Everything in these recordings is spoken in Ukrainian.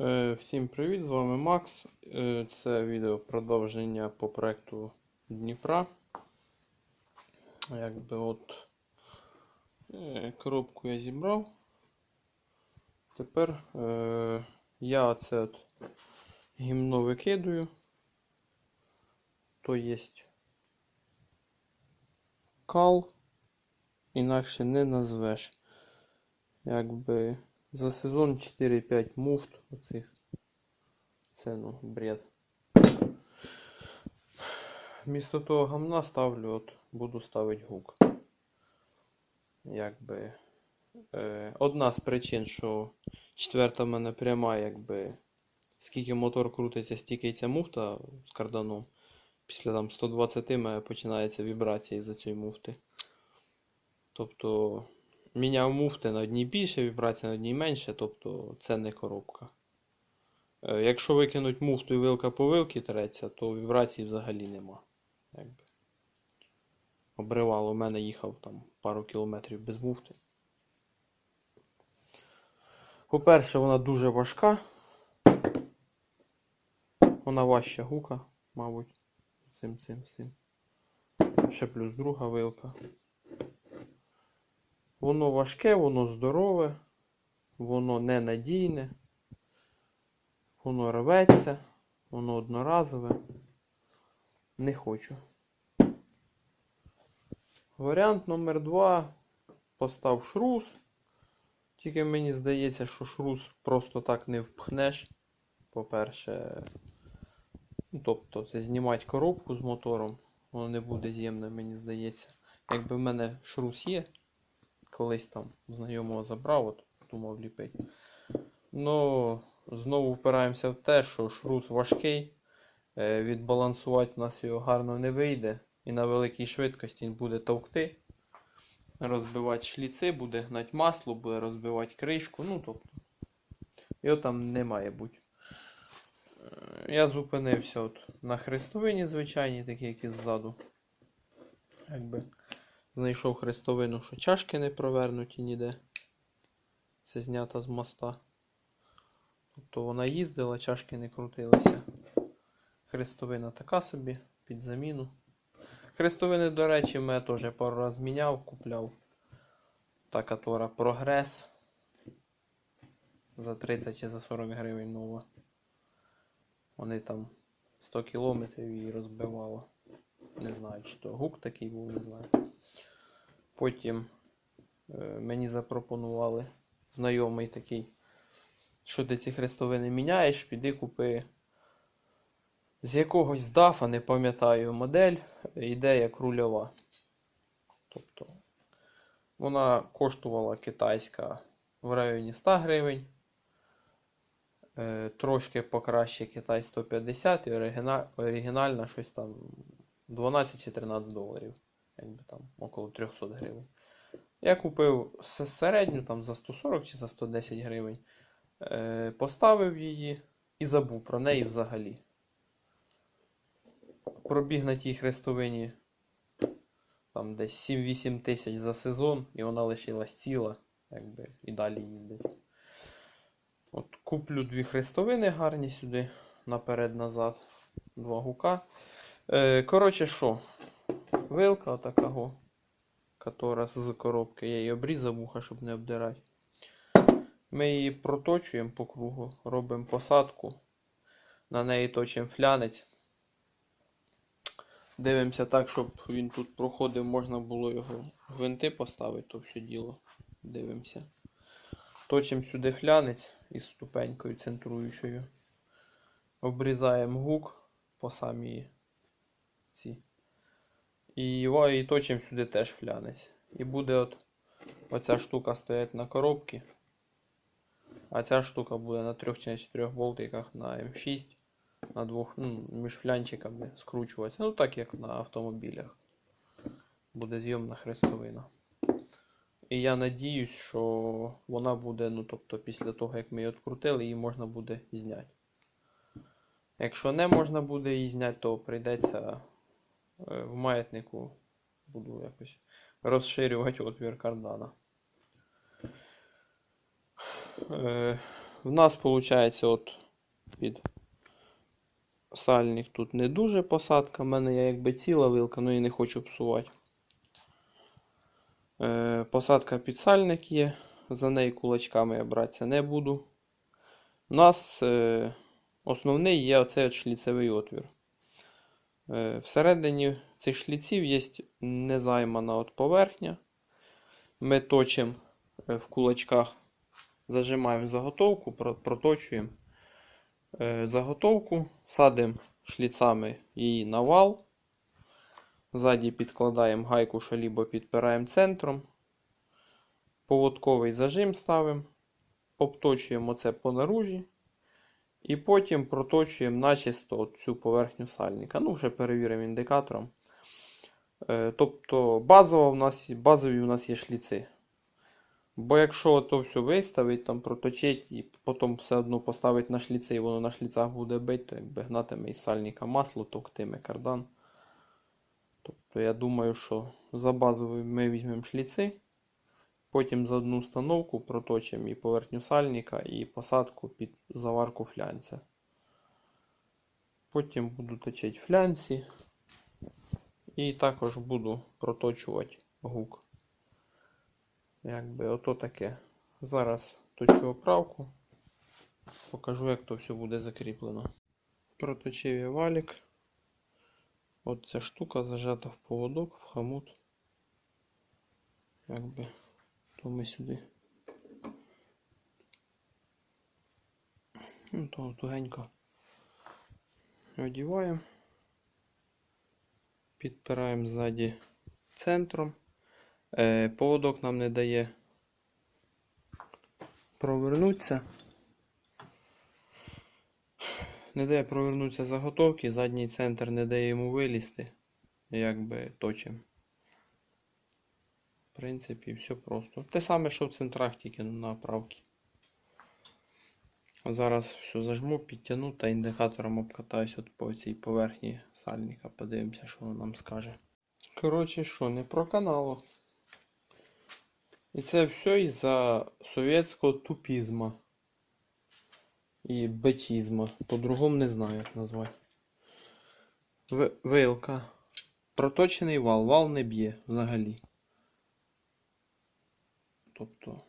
Е, Всім привіт, з вами Макс. Е, Це відео продовження по проекту Дніпра. Якби от е, коробку я зібрав. Тепер я це от гімно викидую. То є кал, інакше не назвеш. Якби за сезон 4-5 муфт оцих. Це ну бред. Вмісто того гамна ставлю, от буду ставити гук. Якби. Е, одна з причин, що четверта в мене пряма, якби. Скільки мотор крутиться, стільки ця муфта з карданом. Після там 120 мене починається вібрація із-за цієї муфти. Тобто міняв муфти на одній більше, вібрація на одній менше, тобто це не коробка. Е, Якщо викинуть муфту і вилка по вилки треться, то вібрації взагалі нема. Обривало, у мене їхав там пару кілометрів без муфти. По-перше, вона дуже важка. Вона важча гука, мабуть. Цим, цим, цим. Ще плюс друга вилка. Воно важке, воно здорове, воно ненадійне, воно рветься, воно одноразове. Не хочу. Варіант номер два. Постав шрус. Тільки мені здається, що шрус просто так не впхнеш. По-перше, ну, тобто це знімати коробку з мотором, воно не буде з'ємне, мені здається. Якби в мене шрус є, колись там знайомого забрав, от думав ліпить. Ну, знову впираємося в те, що шрус важкий. е, Відбалансувати у нас його гарно не вийде. І на великій швидкості він буде товкти, розбивати шліци, буде гнати масло, буде розбивати кришку. Ну, тобто, його там не має бути. Е, Я зупинився от на хрестовині звичайній, такі, які ззаду. Якби знайшов хрестовину, що чашки не провернуті ніде. Це знята з моста. Тобто вона їздила, чашки не крутилися. Хрестовина така собі, під заміну. Хрестовини, до речі, ми теж пару раз міняв, купляв. Та котора прогрес. За 30 чи за 40 гривень нова. Вони там 100 кілометрів її розбивало. Не знаю, чи то гук такий був, не знаю. Потім е, мені запропонували знайомий такий, що ти ці хрестовини міняєш, піди купи з якогось дафа, не пам'ятаю модель, йде як рульова. Тобто вона коштувала китайська в районі 100 гривень. Е, Трошки покраще Китай 150 і оригіна- оригінальна щось там 12 чи 13 доларів. Якби там около 300 гривень. Я купив середню там за 140 чи за 110 гривень. Е, Поставив її і забув про неї взагалі. Пробіг на тій хрестовині там десь 7-8 тисяч за сезон, і вона лишилась ціла, якби і далі їздить. От куплю дві хрестовини гарні сюди, наперед-назад, два гука. Е, коротше, що? Вилка отакого, котра з коробки. Я її обрізав вуха, щоб не обдирати. Ми її проточуємо по кругу, робимо посадку. На неї точимо флянець. Дивимося так, щоб він тут проходив, можна було його гвинти поставити, то все діло. Дивимося. Точимо сюди флянець із ступенькою центруючою. Обрізаємо гук по самій ці. І, його- і точимо сюди теж флянець. І буде от оця штука стоять на коробці. А ця штука буде на трьох чи на чотирьох болтиках на М6. На двох, ну, між флянчиками скручуватися. Ну так як на автомобілях. Буде зйомна хрестовина. І я надіюсь, що вона буде, ну тобто, після того, як ми її відкрутили, її можна буде зняти. Якщо не можна буде її зняти, то прийдеться в маятнику буду якось розширювати отвір кардана. Е, В нас виходить от під сальник тут не дуже посадка. У мене є якби ціла вилка, але я не хочу псувати. Е, посадка під сальник є. За неї кулачками я братися не буду. У нас е, основний є оцей шліцевий отвір. Е, всередині цих шліців є незаймана от поверхня. Ми точимо е, в кулачках, зажимаємо заготовку, проточуємо е, заготовку, садимо шліцами її на вал. Ззаді підкладаємо гайку, що лібо підпираємо центром. Поводковий зажим ставимо, обточуємо це по наружі. І потім проточуємо начисто цю поверхню сальника. Ну, вже перевіримо індикатором. Е, тобто базово в нас, базові у нас є шліци. Бо якщо то все виставить, там проточить і потім все одно поставить на шліци, і воно на шліцах буде бити, то якби гнатиме із сальника масло, токтиме кардан. Тобто я думаю, що за базовий ми візьмемо шліци, потім за одну установку проточимо і поверхню сальника, і посадку під заварку флянця. Потім буду точити флянці. І також буду проточувати гук. Якби ото таке. Зараз точу оправку. Покажу, як то все буде закріплено. Проточив я валік. От ця штука зажата в поводок, в хомут. Якби то ми сюди. Ну, то тугенько одіваємо. Підпираємо ззаді центром. Е, поводок нам не дає провернутися. Не дає провернутися заготовки, задній центр не дає йому вилізти. Якби точим. В принципі, все просто. Те саме, що в центрах, тільки на оправки. Зараз все зажму, підтягну та індикатором обкатаюсь от по цій поверхні сальника. Подивимося, що воно нам скаже. Коротше, що, не про каналу. І це все із-за совєтського тупізма. І бечізма. По-другому не знаю, як назвати. В- Вилка. Проточений вал. Вал не б'є взагалі. Тобто.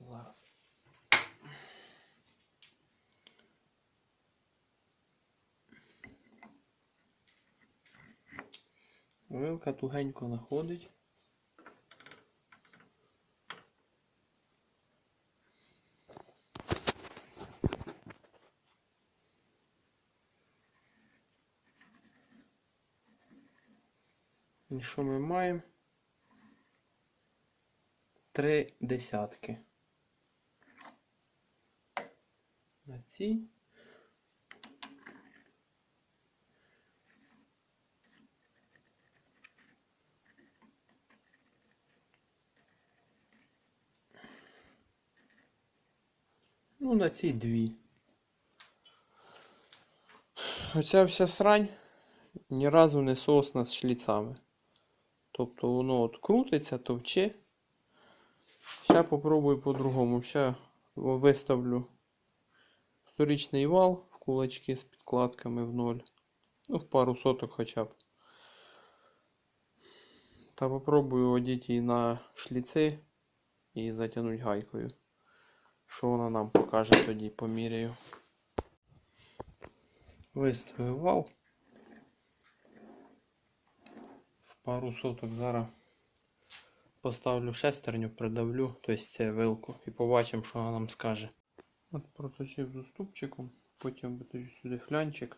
Зараз. Вилка тугенько находить. І що ми маємо? Три десятки. На цій. Ну, на цій дві. Оця вся срань ні разу не сосна з шліцами. Тобто воно от крутиться, товче. Ще попробую по-другому. Ще виставлю вторичний вал в кулачки з підкладками в ноль. Ну, в пару соток хоча б. Та попробую одіти її на шліци і затягнути гайкою. Що вона нам покаже тоді, поміряю. Виставив вал. В пару соток зараз поставлю шестерню, придавлю, тобто це вилку, і побачимо, що вона нам скаже. От проточив заступчиком, потім виточу сюди флянчик.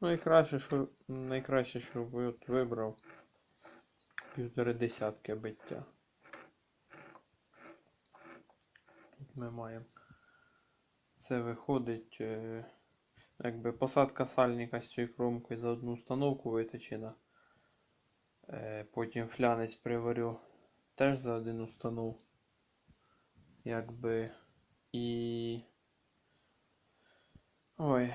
Найкраще, що найкраще, що от вибрав півтори десятки биття. Тут ми маємо. Це виходить, е, якби посадка сальника з цією кромкою за одну установку виточена. Е, Потім флянець приварю теж за один установ. Якби і. Ой.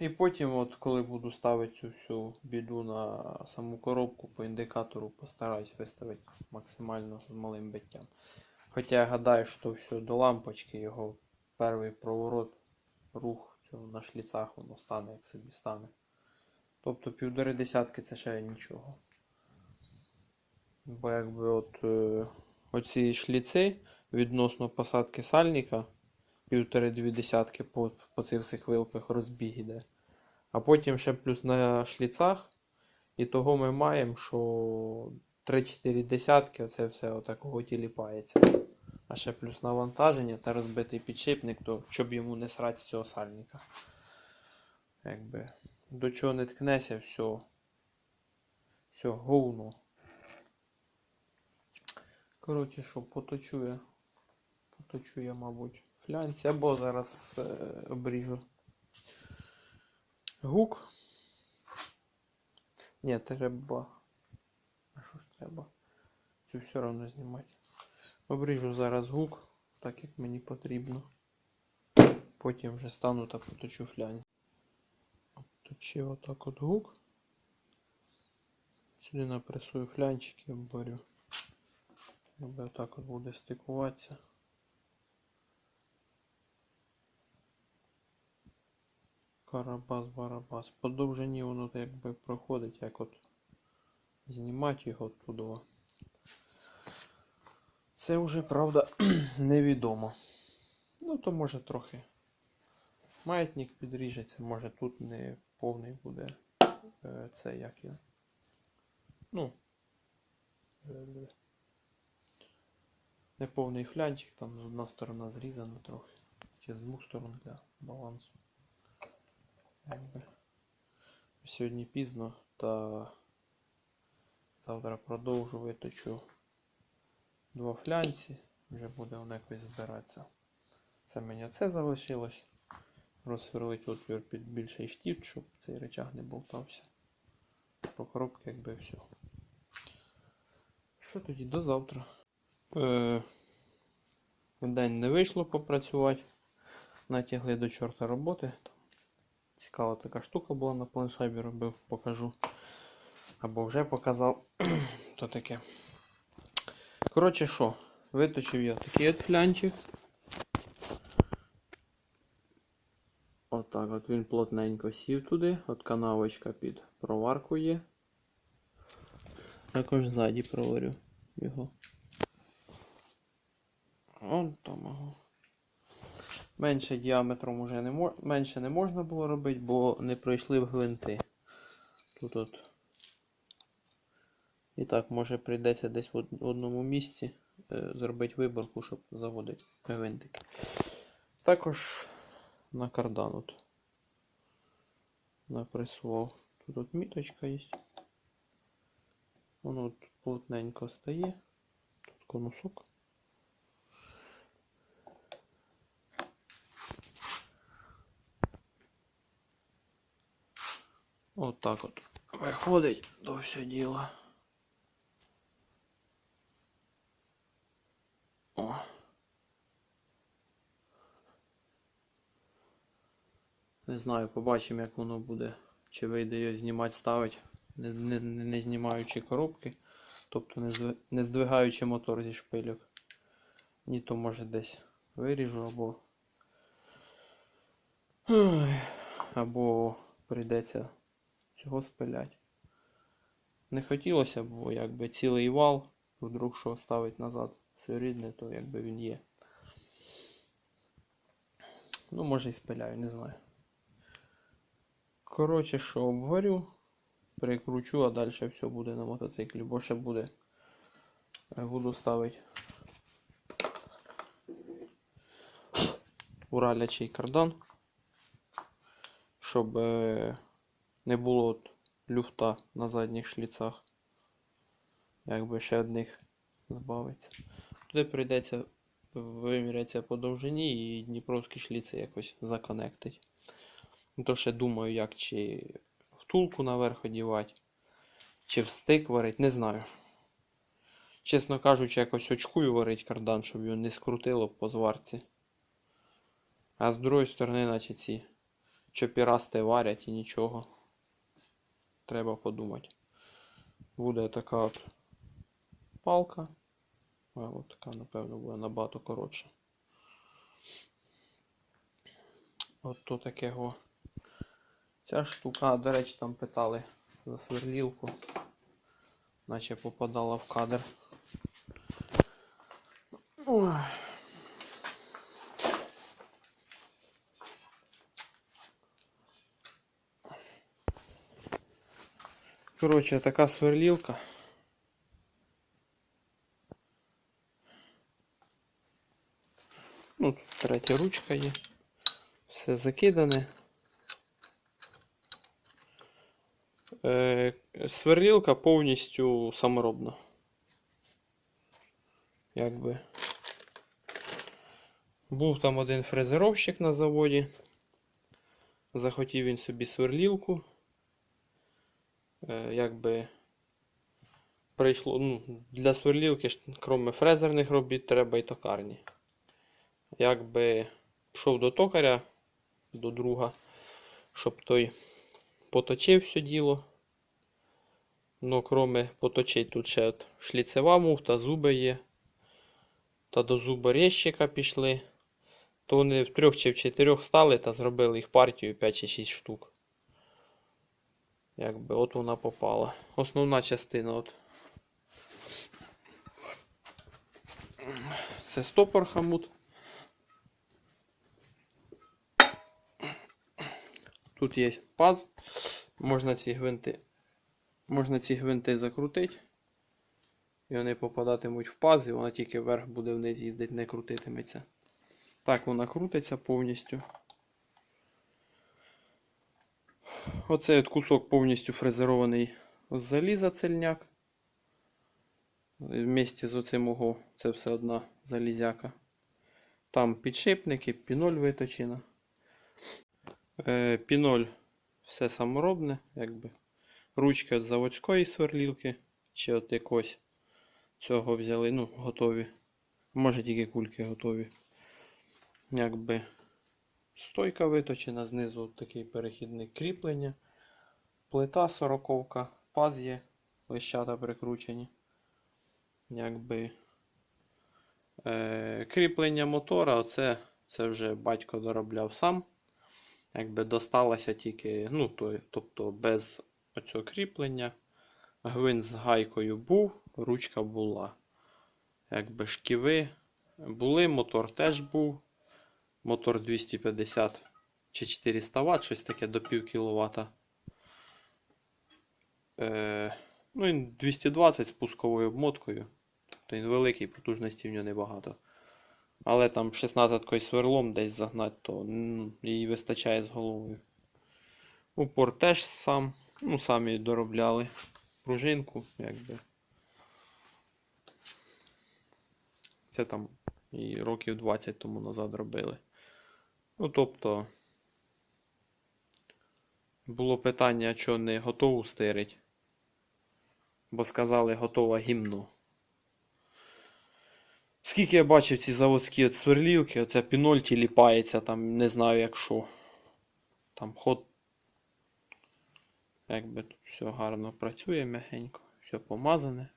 І потім, от коли буду ставити цю всю біду на саму коробку, по індикатору постараюсь виставити максимально з малим биттям. Хоча я гадаю, що все до лампочки, його перший проворот, рух на шліцах, воно стане як собі стане. Тобто півтори десятки це ще нічого. Бо якби от е, оці шліци відносно посадки сальника, півтори-дві десятки по, по цих всіх вилках розбіг іде. А потім ще плюс на шліцах. І того ми маємо, що 3-4 десятки, оце все отакого тіліпається. А ще плюс навантаження та розбитий підшипник, то щоб йому не срати з цього сальника. Якби до чого не ткнеся, все. Все, говно. Коротше, що, поточу я. Поточу я, мабуть, флянці, або зараз е, обріжу гук. Ні, треба. А що ж треба? Цю все одно знімати. Обріжу зараз гук, так як мені потрібно. Потім вже стану та поточу флянь. Точив отак от гук. Сюди напресую флянчики, обборю. Якби отак от буде стикуватися. Карабас, барабас. По довжині воно якби проходить, як от знімати його туди. Це вже, правда, невідомо. Ну, то може трохи. Маятник підріжеться, може тут не повний буде е, це як я. Ну. е, Неповний флянчик, там одна сторона зрізана трохи. Чи з двох сторон для балансу. Сьогодні пізно, та завтра продовжу виточу два флянці, вже буде воно якось збиратися. Це мені оце залишилось. Розсверлить отвір під більший штіфт, щоб цей речаг не болтався. По коробці якби все. Що тоді до завтра? Е, в день не вийшло попрацювати. Натягли до чорта роботи. Цікава така штука була на планшайбі робив, покажу. Або вже показав. То таке. Коротше що, виточив я такий от флянчик. Отак от він плотненько сів туди, от канавочка під проварку є. Також ззаді проварю його. От там. Менше діаметром уже не мож... менше не можна було робити, бо не пройшли в гвинти. Тут от. І так, може прийдеться десь в одному місці е, зробити виборку, щоб заводити гвинтики. Також на кардан от напресував. Тут от міточка є. Воно от плотненько стає. Тут конусок. От от виходить до все діло. Не знаю, побачимо, як воно буде. Чи вийде його знімати, ставити, не, не, не знімаючи коробки, тобто не, не здвигаючи мотор зі шпильок. Ні, то може десь виріжу або. Або прийдеться цього спиляти. Не хотілося, бо якби цілий вал, вдруг що ставить назад все рідне, то якби він є. Ну, може і спиляю, не знаю. Коротше, що обварю, перекручу, а далі все буде на мотоциклі, бо ще буде. е, Буду ставити уралячий кардан, щоб е, не було люфта на задніх шліцах. Якби ще одних збавиться. Туди прийдеться вимірятися по довжині і дніпровські шліци якось законектить. Ну, то ще думаю, як чи втулку наверх одівати, чи в стик варить, не знаю. Чесно кажучи, якось очкую варить кардан, щоб його не скрутило по зварці. А з другої сторони, наче ці чопірасти варять і нічого. Треба подумати. Буде така от палка. А от така, напевно, буде набагато коротша. От то такого. Ця штука, до речі, там питали за сверлілку. Наче попадала в кадр. Коротше, така сверлілка. Ну, тут третя ручка є. Все закидане. Е, сверлілка повністю саморобна. Якби. Був там один фрезеровщик на заводі. Захотів він собі сверлілку. Е, якби прийшло. Ну, для сверлілки, крім фрезерних робіт, треба і токарні. Якби пішов до токаря, до друга, щоб той поточив все діло. Ну, кроме поточить, тут ще от шліцева муфта, зуби є. Та до зуборезчика пішли. То вони в трьох чи в чотирьох стали та зробили їх партію 5 чи 6 штук. Якби от вона попала. Основна частина от. Це стопор хамут. Тут є паз. Можна ці гвинти. Можна ці гвинти закрутити. І вони попадатимуть в паз, і вона тільки вверх буде вниз їздити, не крутитиметься. Так вона крутиться повністю. Оцей от кусок повністю фрезерований з заліза цельняк. Вместе з оцим ого, це все одна залізяка. Там підшипники, піноль виточена. Е, піноль все саморобне, якби. Ручки від заводської сверлілки, чи от якось цього взяли, ну, готові. Може тільки кульки готові. Якби стойка виточена, знизу такий перехідник кріплення. Плита сороковка, паз є, лищата прикручені. Якби е, кріплення мотора, оце це вже батько доробляв сам. Якби досталося тільки, ну, то, тобто без оцього кріплення. Гвинт з гайкою був, ручка була. Якби шківи були, мотор теж був. Мотор 250 чи 400 Вт, щось таке до пів кВт. Е, ну, він 220 з пусковою обмоткою. Тобто він великий, потужності в нього небагато. Але там 16 сверлом десь загнати, то її вистачає з головою. Упор теж сам, ну, самі доробляли пружинку, якби. Це там і років 20 тому назад робили. Ну, тобто, було питання, що не готову стирить. Бо сказали, готова гімно. Скільки я бачив ці заводські от сверлілки, оця пінольті ліпається, там не знаю як що. Там ход. Якби тут все гарно працює м'ягенько, все помазане.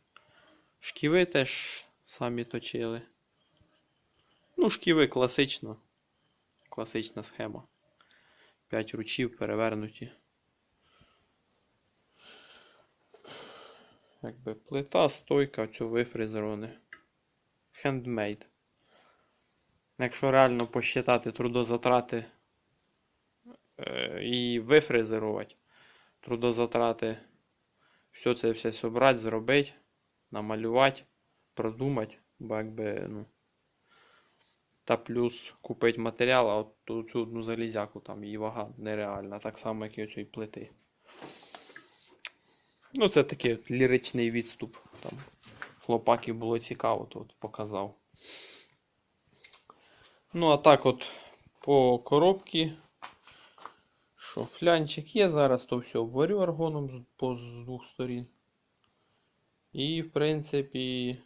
Шківи теж самі точили. Ну, шківи класично. Класична схема. 5 ручів перевернуті. Якби плита, стойка, цю вифрезероване. Handmade. Якщо реально посчитати трудозатрати е, і вифрезерувати, трудозатрати, все це все собрати, зробити, намалювати, продумати, бо якби, ну. Та плюс купити матеріал, а от цю одну залізяку, там її вага нереальна, так само, як і оцієї плити. Ну, це такий от ліричний відступ. Там хлопаків було цікаво, то от показав. Ну, а так от по коробці. Що, флянчик є зараз, то все обварю аргоном з, по, з двох сторін. І, в принципі,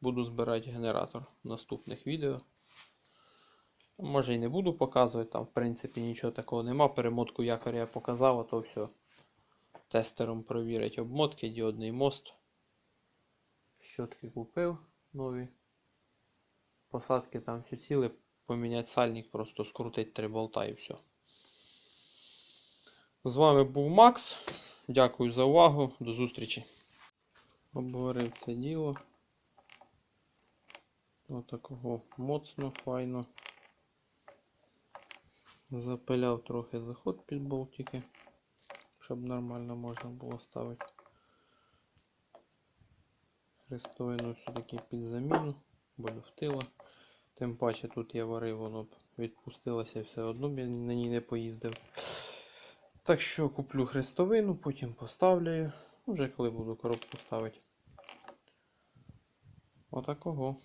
буду збирати генератор в наступних відео. Може і не буду показувати, там в принципі нічого такого нема. Перемотку якоря я показав, а то все. Тестером провірить обмотки, діодний мост. Щотки купив нові. Посадки там всі цілі. Поміняти сальник, просто скрутить три болта і все. З вами був Макс. Дякую за увагу. До зустрічі. Обговорив це діло. Отакого моцно, файно. Запиляв трохи заход під болтики, щоб нормально можна було ставити. Хрестовину все-таки під заміну, бо люфтила. Тим паче тут я варив, воно б відпустилося все одно я на ній не поїздив. Так що куплю хрестовину, потім поставлю. Вже коли буду коробку ставити. Отакого.